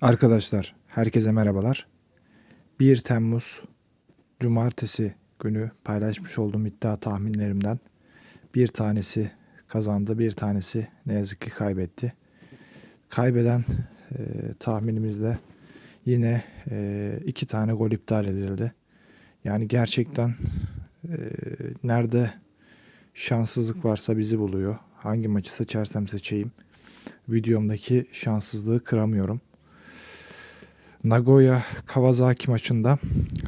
Arkadaşlar, herkese merhabalar. 1 Temmuz Cumartesi günü paylaşmış olduğum iddia tahminlerimden bir tanesi kazandı, bir tanesi ne yazık ki kaybetti. Kaybeden e, tahminimizde yine e, iki tane gol iptal edildi. Yani gerçekten e, nerede şanssızlık varsa bizi buluyor. Hangi maçı seçersem seçeyim. Videomdaki şanssızlığı kıramıyorum. Nagoya Kawasaki maçında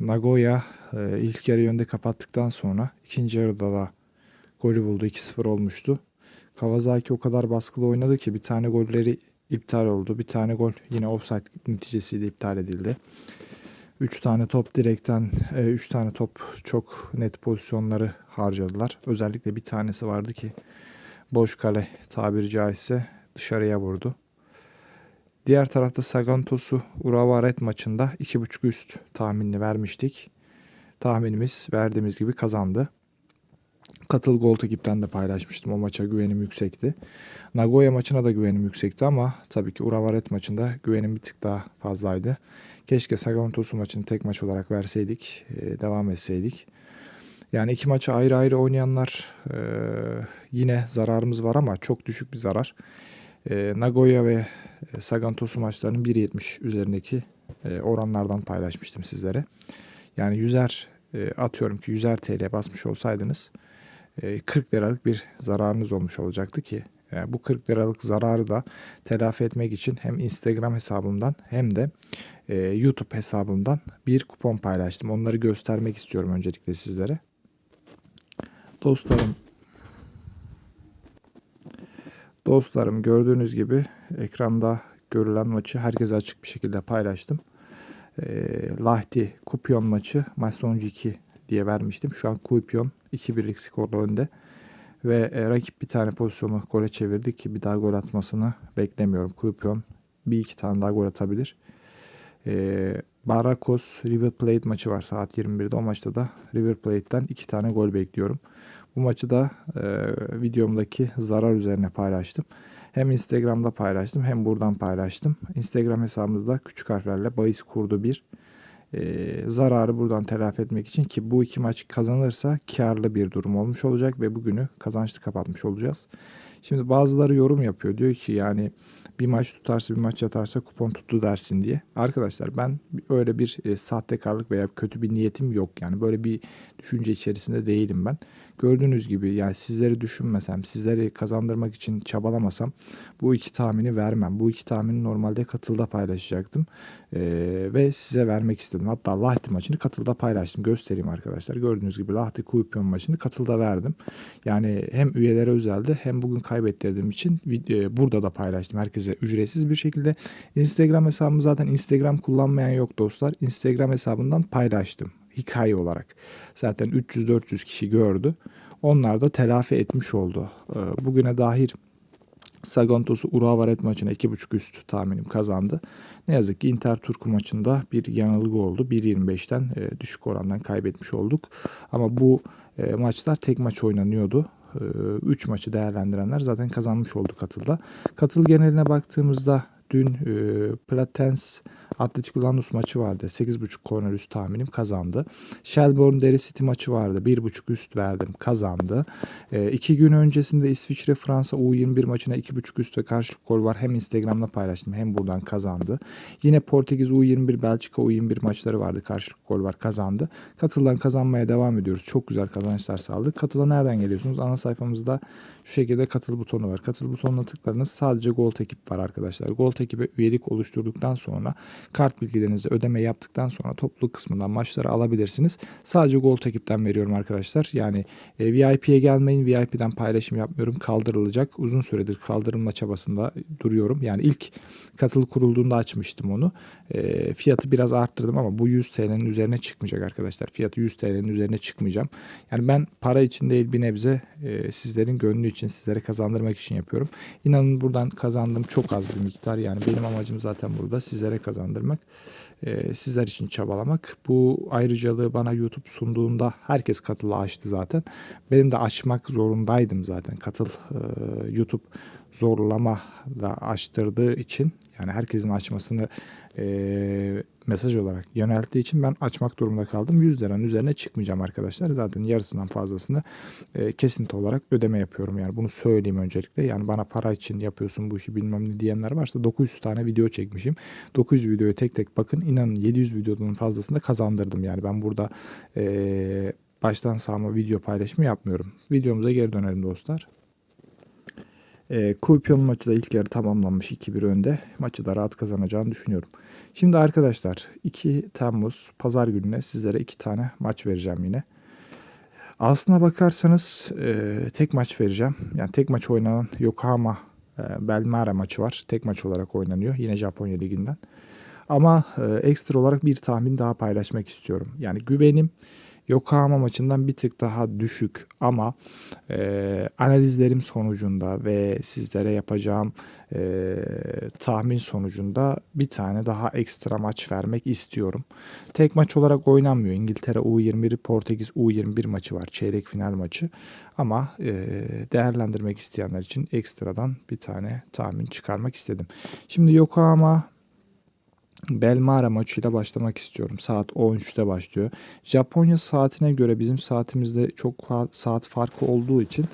Nagoya e, ilk yarı yönde kapattıktan sonra ikinci yarıda da golü buldu. 2-0 olmuştu. Kawasaki o kadar baskılı oynadı ki bir tane golleri iptal oldu. Bir tane gol yine offside neticesiyle iptal edildi. 3 tane top direkten 3 tane top çok net pozisyonları harcadılar. Özellikle bir tanesi vardı ki boş kale tabiri caizse dışarıya vurdu. Diğer tarafta Sagantos'u Urawa Red maçında 2.5 üst tahminini vermiştik. Tahminimiz verdiğimiz gibi kazandı. Katıl Gold ekipten de paylaşmıştım. O maça güvenim yüksekti. Nagoya maçına da güvenim yüksekti ama tabii ki Urawa Red maçında güvenim bir tık daha fazlaydı. Keşke Sagantos'u maçını tek maç olarak verseydik, e, devam etseydik. Yani iki maçı ayrı ayrı oynayanlar e, yine zararımız var ama çok düşük bir zarar. E, Nagoya ve Sagantosu maçlarının 1.70 üzerindeki e, oranlardan paylaşmıştım sizlere. Yani 100'er e, atıyorum ki 100'er TL basmış olsaydınız e, 40 liralık bir zararınız olmuş olacaktı ki e, bu 40 liralık zararı da telafi etmek için hem Instagram hesabımdan hem de e, YouTube hesabımdan bir kupon paylaştım. Onları göstermek istiyorum öncelikle sizlere. Dostlarım Dostlarım gördüğünüz gibi ekranda görülen maçı herkese açık bir şekilde paylaştım. E, Lahti Kupyon maçı maç sonucu 2 diye vermiştim. Şu an Kupyon 2-1'lik skorla önde. Ve e, rakip bir tane pozisyonu gole çevirdi ki bir daha gol atmasını beklemiyorum. Kupyon bir iki tane daha gol atabilir. E, Barakos River Plate maçı var saat 21'de. O maçta da River Plate'den iki tane gol bekliyorum. Bu maçı da e, videomdaki zarar üzerine paylaştım. Hem Instagram'da paylaştım hem buradan paylaştım. Instagram hesabımızda küçük harflerle bahis kurdu bir. E, zararı buradan telafi etmek için ki bu iki maç kazanırsa karlı bir durum olmuş olacak ve bugünü kazançlı kapatmış olacağız. Şimdi bazıları yorum yapıyor. Diyor ki yani bir maç tutarsa bir maç yatarsa kupon tuttu dersin diye. Arkadaşlar ben öyle bir e, sahtekarlık veya kötü bir niyetim yok. Yani böyle bir düşünce içerisinde değilim ben. Gördüğünüz gibi yani sizleri düşünmesem, sizleri kazandırmak için çabalamasam bu iki tahmini vermem. Bu iki tahmini normalde katılda paylaşacaktım. Ee, ve size vermek istedim. Hatta Lahti maçını katılda paylaştım. Göstereyim arkadaşlar. Gördüğünüz gibi Lahti Kuyupyon maçını katılda verdim. Yani hem üyelere özeldi hem bugün kaybettirdiğim için e, burada da paylaştım. Herkese ücretsiz bir şekilde. Instagram hesabımı zaten Instagram kullanmayan yok dostlar. Instagram hesabından paylaştım hikaye olarak. Zaten 300-400 kişi gördü. Onlar da telafi etmiş oldu. Ee, bugüne dair Sagantos'u Uravaret maçına 2.5 üst tahminim kazandı. Ne yazık ki Inter Turku maçında bir yanılgı oldu. 1.25'ten e, düşük orandan kaybetmiş olduk. Ama bu e, maçlar tek maç oynanıyordu. 3 e, maçı değerlendirenler zaten kazanmış oldu katılda. Katıl geneline baktığımızda dün e, Platense Atletico Lanús maçı vardı. 8.5 korner üst tahminim kazandı. Shelbourne Derry City maçı vardı. 1.5 üst verdim kazandı. E, iki gün öncesinde İsviçre Fransa U21 maçına 2.5 üst ve karşılık gol var. Hem Instagram'da paylaştım hem buradan kazandı. Yine Portekiz U21 Belçika U21 maçları vardı. Karşılık gol var kazandı. Katılan kazanmaya devam ediyoruz. Çok güzel kazançlar sağladık. Katıla nereden geliyorsunuz? Ana sayfamızda şu şekilde katıl butonu var. Katıl butonuna tıklarınız sadece Gold ekip var arkadaşlar. Gold ekibe üyelik oluşturduktan sonra kart bilgilerinizi ödeme yaptıktan sonra topluluk kısmından maçları alabilirsiniz. Sadece Gold ekipten veriyorum arkadaşlar. Yani e, VIP'ye gelmeyin. VIP'den paylaşım yapmıyorum. Kaldırılacak. Uzun süredir kaldırılma çabasında duruyorum. Yani ilk katıl kurulduğunda açmıştım onu. E, fiyatı biraz arttırdım ama bu 100 TL'nin üzerine çıkmayacak arkadaşlar. Fiyatı 100 TL'nin üzerine çıkmayacağım. Yani ben para için değil bir nebze e, sizlerin gönlü için sizlere kazandırmak için yapıyorum. İnanın buradan kazandığım çok az bir miktar. Yani benim amacım zaten burada sizlere kazandırmak. e, sizler için çabalamak. Bu ayrıcalığı bana YouTube sunduğunda herkes katılı açtı zaten. Benim de açmak zorundaydım zaten. Katıl e, YouTube zorlama da açtırdığı için yani herkesin açmasını e, mesaj olarak yönelttiği için ben açmak durumunda kaldım. 100 liranın üzerine çıkmayacağım arkadaşlar. Zaten yarısından fazlasını e, kesinti olarak ödeme yapıyorum. Yani bunu söyleyeyim öncelikle. Yani bana para için yapıyorsun bu işi bilmem ne diyenler varsa 900 tane video çekmişim. 900 videoyu tek tek bakın. İnanın 700 videonun fazlasını kazandırdım. Yani ben burada e, baştan sağma video paylaşımı yapmıyorum. Videomuza geri dönelim dostlar. E, Kuipyon maçı da ilk yarı tamamlanmış 2-1 önde. Maçı da rahat kazanacağını düşünüyorum. Şimdi arkadaşlar 2 Temmuz pazar gününe sizlere 2 tane maç vereceğim yine. Aslına bakarsanız e, tek maç vereceğim. Yani tek maç oynanan Yokohama e, Belmare maçı var. Tek maç olarak oynanıyor. Yine Japonya Ligi'nden. Ama e, ekstra olarak bir tahmin daha paylaşmak istiyorum. Yani güvenim Yokohama maçından bir tık daha düşük ama e, analizlerim sonucunda ve sizlere yapacağım e, tahmin sonucunda bir tane daha ekstra maç vermek istiyorum. Tek maç olarak oynanmıyor. İngiltere U21, Portekiz U21 maçı var. Çeyrek final maçı. Ama e, değerlendirmek isteyenler için ekstradan bir tane tahmin çıkarmak istedim. Şimdi Yokohama Belmara maçıyla başlamak istiyorum. Saat 13'te başlıyor. Japonya saatine göre bizim saatimizde çok saat farkı olduğu için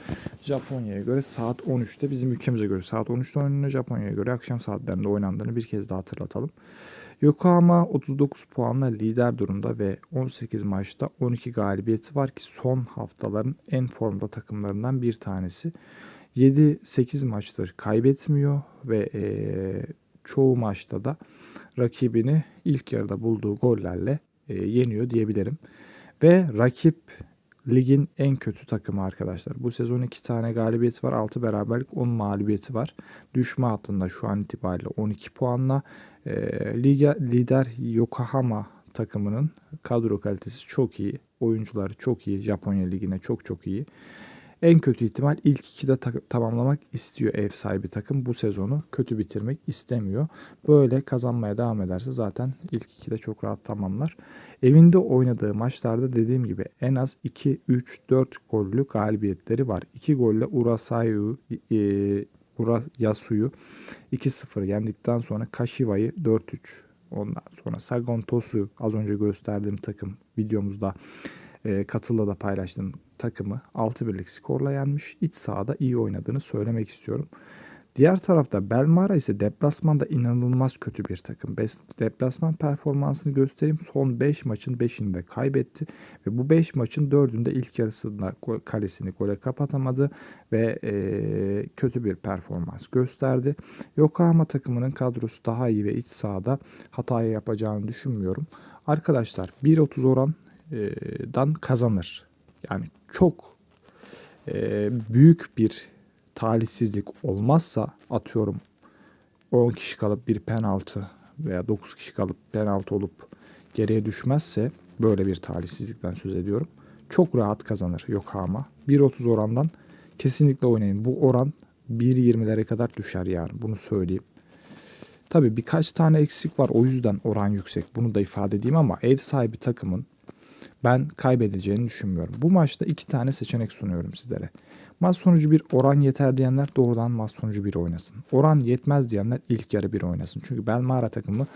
Japonya'ya göre saat 13'te bizim ülkemize göre saat 13'te oynanıyor. Japonya'ya göre akşam saatlerinde oynandığını bir kez daha hatırlatalım. Yokohama 39 puanla lider durumda ve 18 maçta 12 galibiyeti var ki son haftaların en formda takımlarından bir tanesi. 7-8 maçtır kaybetmiyor ve e, çoğu maçta da rakibini ilk yarıda bulduğu gollerle e, yeniyor diyebilirim. Ve rakip ligin en kötü takımı arkadaşlar. Bu sezon 2 tane galibiyeti var. 6 beraberlik 10 mağlubiyeti var. Düşme hattında şu an itibariyle 12 puanla. E, liga, lider Yokohama takımının kadro kalitesi çok iyi. Oyuncuları çok iyi. Japonya ligine çok çok iyi. En kötü ihtimal ilk ikide ta- tamamlamak istiyor ev sahibi takım. Bu sezonu kötü bitirmek istemiyor. Böyle kazanmaya devam ederse zaten ilk ikide çok rahat tamamlar. Evinde oynadığı maçlarda dediğim gibi en az 2, 3, 4 gollü galibiyetleri var. 2 golle Urasayu, e, Urayasu'yu 2-0 yendikten sonra Kashiwa'yı 4-3 Ondan sonra Tosu az önce gösterdiğim takım videomuzda e, katılla da paylaştığım takımı 6 birlik skorla yenmiş. İç sahada iyi oynadığını söylemek istiyorum. Diğer tarafta Belmara ise deplasmanda inanılmaz kötü bir takım. Deplasman performansını göstereyim. Son 5 maçın 5'inde kaybetti. Ve bu 5 maçın 4'ünde ilk yarısında kalesini gole kapatamadı. Ve e, kötü bir performans gösterdi. Yokohama takımının kadrosu daha iyi ve iç sahada hataya yapacağını düşünmüyorum. Arkadaşlar 1.30 oran dan kazanır. Yani çok büyük bir talihsizlik olmazsa atıyorum 10 kişi kalıp bir penaltı veya 9 kişi kalıp penaltı olup geriye düşmezse böyle bir talihsizlikten söz ediyorum. Çok rahat kazanır Yokohama. 1.30 orandan kesinlikle oynayın. Bu oran 1.20'lere kadar düşer yani bunu söyleyeyim. Tabi birkaç tane eksik var o yüzden oran yüksek bunu da ifade edeyim ama ev sahibi takımın ben kaybedeceğini düşünmüyorum. Bu maçta iki tane seçenek sunuyorum sizlere. Maç sonucu bir oran yeter diyenler doğrudan maç sonucu bir oynasın. Oran yetmez diyenler ilk yarı bir oynasın. Çünkü Belmara takımı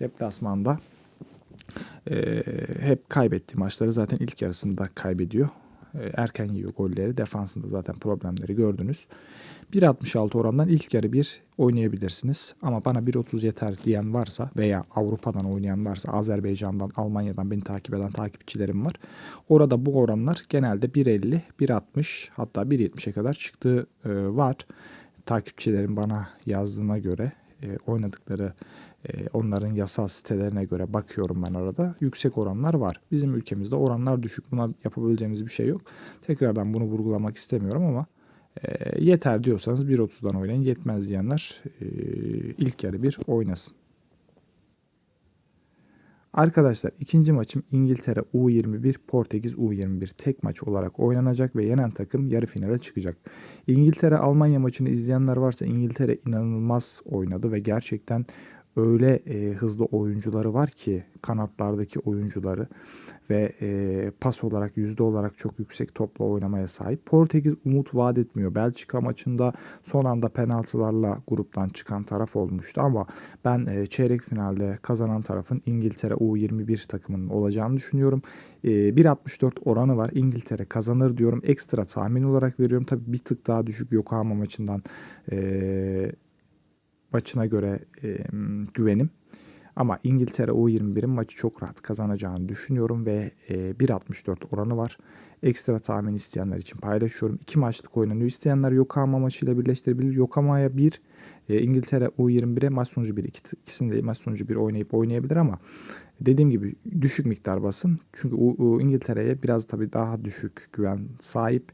deplasmanda e, hep kaybettiği maçları zaten ilk yarısında kaybediyor. E, erken yiyor golleri. Defansında zaten problemleri gördünüz. 1.66 orandan ilk yarı bir oynayabilirsiniz. Ama bana 1.30 yeter diyen varsa veya Avrupa'dan oynayan varsa Azerbaycan'dan, Almanya'dan beni takip eden takipçilerim var. Orada bu oranlar genelde 1.50, 1.60 hatta 1.70'e kadar çıktığı e, var. Takipçilerim bana yazdığına göre e, oynadıkları onların yasal sitelerine göre bakıyorum ben orada. Yüksek oranlar var. Bizim ülkemizde oranlar düşük. Buna yapabileceğimiz bir şey yok. Tekrardan bunu vurgulamak istemiyorum ama e, yeter diyorsanız 1.30'dan oynayın. Yetmez diyenler e, ilk yarı bir oynasın. Arkadaşlar ikinci maçım İngiltere U21 Portekiz U21 tek maç olarak oynanacak ve yenen takım yarı finale çıkacak. İngiltere Almanya maçını izleyenler varsa İngiltere inanılmaz oynadı ve gerçekten öyle e, hızlı oyuncuları var ki kanatlardaki oyuncuları ve e, pas olarak yüzde olarak çok yüksek topla oynamaya sahip. Portekiz umut vaat etmiyor. Belçika maçında son anda penaltılarla gruptan çıkan taraf olmuştu ama ben e, çeyrek finalde kazanan tarafın İngiltere U21 takımının olacağını düşünüyorum. E, 1.64 oranı var. İngiltere kazanır diyorum. Ekstra tahmin olarak veriyorum. Tabii bir tık daha düşük Yokohama maçından e, maçına göre e, güvenim. Ama İngiltere U21'in maçı çok rahat kazanacağını düşünüyorum ve e, 1.64 oranı var. Ekstra tahmin isteyenler için paylaşıyorum. İki maçlık oynanıyor. İsteyenler Yokohama maçıyla birleştirebilir. Yokohama'ya 1, e, İngiltere U21'e maç sonucu 1. İki, ikisini de maç sonucu 1 oynayıp oynayabilir ama dediğim gibi düşük miktar basın. Çünkü İngiltere'ye biraz tabii daha düşük güven sahip.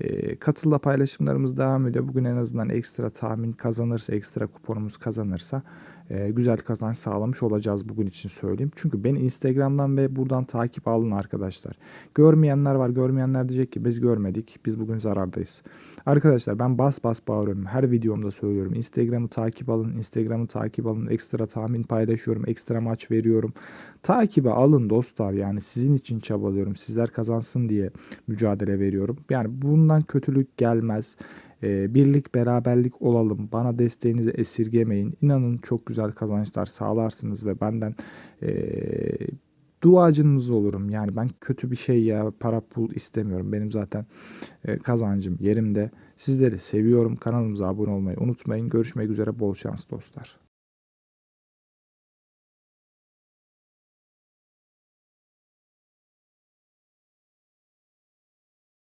E, katılda paylaşımlarımız devam ediyor. Bugün en azından ekstra tahmin kazanırsa, ekstra kuponumuz kazanırsa e, güzel kazanç sağlamış olacağız bugün için söyleyeyim. Çünkü beni Instagram'dan ve buradan takip alın arkadaşlar. Görmeyenler var. Görmeyenler diyecek ki biz görmedik. Biz bugün zarardayız. Arkadaşlar ben bas bas bağırıyorum. Her videomda söylüyorum. Instagram'ı takip alın. Instagram'ı takip alın. Ekstra tahmin paylaşıyorum. Ekstra maç veriyorum. Takibe alın dostlar. Yani sizin için çabalıyorum. Sizler kazansın diye mücadele veriyorum. Yani bundan kötülük gelmez. Ee, birlik beraberlik olalım. Bana desteğinizi esirgemeyin. İnanın çok güzel kazançlar sağlarsınız ve benden e, duacınız olurum. Yani ben kötü bir şey ya para pul istemiyorum. Benim zaten e, kazancım yerimde. Sizleri seviyorum. Kanalımıza abone olmayı unutmayın. Görüşmek üzere. Bol şans dostlar.